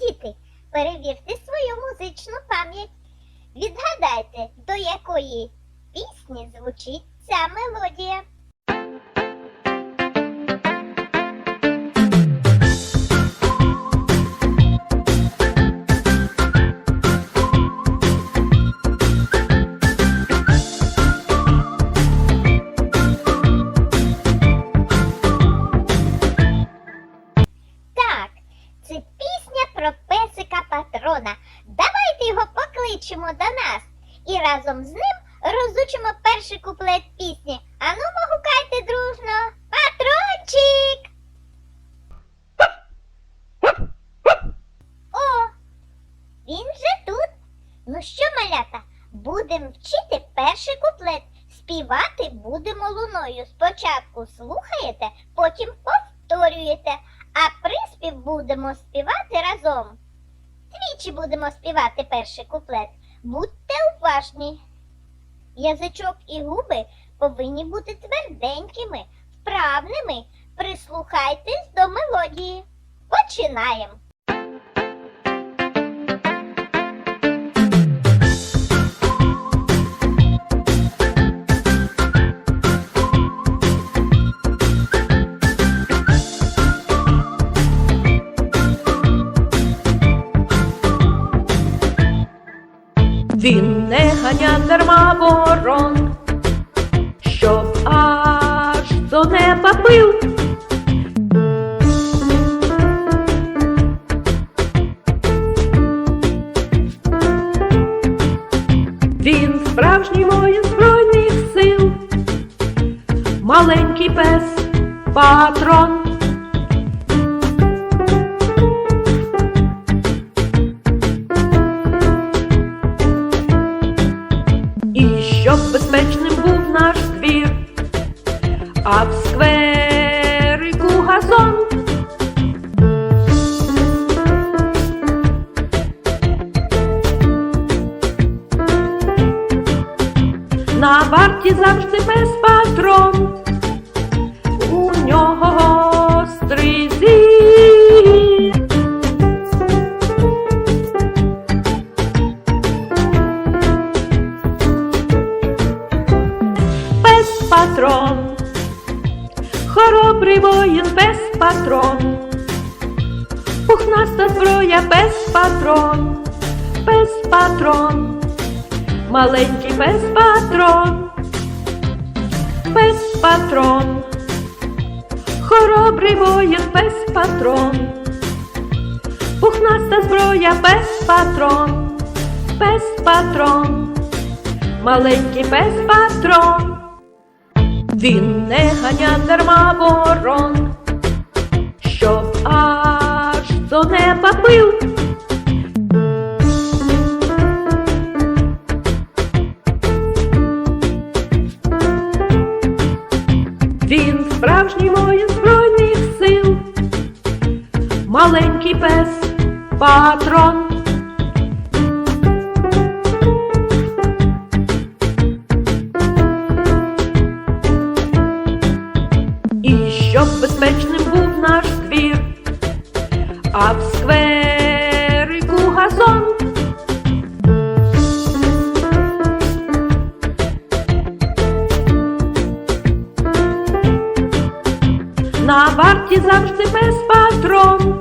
Діти, перевірте свою музичну пам'ять. Відгадайте, до якої пісні звучить ця мелодія. Так, це песика патрона. Давайте його покличемо до нас і разом з ним розучимо перший куплет пісні. Ану, погукайте дружно. Патрончик! О, він же тут. Ну що, малята, будемо вчити перший куплет. Співати будемо луною. Спочатку слухаєте, потім повторюєте, а приспів будемо співати разом. Двічі будемо співати перший куплет. Будьте уважні. Язичок і губи повинні бути тверденькими, вправними. Прислухайтесь до мелодії. Починаємо. Ганя дарма ворон, щоб аж до неба пив. Він справжній воїн збройних сил, маленький пес патрон. Варті завжди пес патрон, у нього гострий зір. пес патрон, хоробрий воїн пес патрон, пухнаста зброя пес патрон, пес патрон, маленький пес патрон, патрон, хоробрий воїн пес патрон, пухнаста зброя пес патрон, пес патрон. Маленький пес патрон. Він не ганя дарма ворон, справжній воїн збройних сил, маленький пес патрон. І щоб безпечним був наш Варті завжди пес патрон,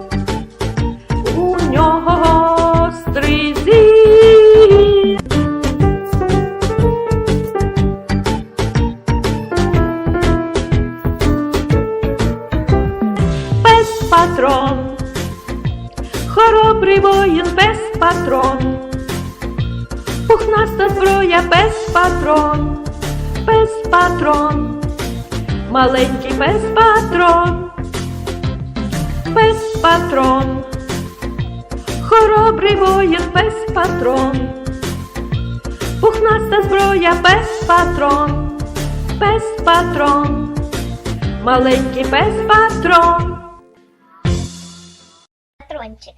у нього гострий зір. пес патрон, хоробрий воїн пес патрон, пухнаста зброя пес патрон, пес патрон, маленький пес патрон, пес патрон, хоробрий воїн пес патрон, пухнаста зброя пес патрон, пес патрон. Маленький пес патрон. Патрончик.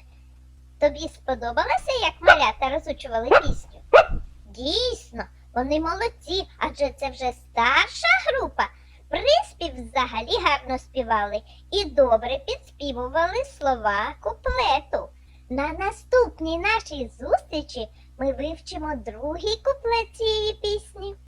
Тобі сподобалося, як малята розучували пісню? Дійсно, вони молодці, адже це вже старша група. Приспів взагалі гарно співали і добре підспівували слова куплету. На наступній нашій зустрічі ми вивчимо другий куплет цієї пісні.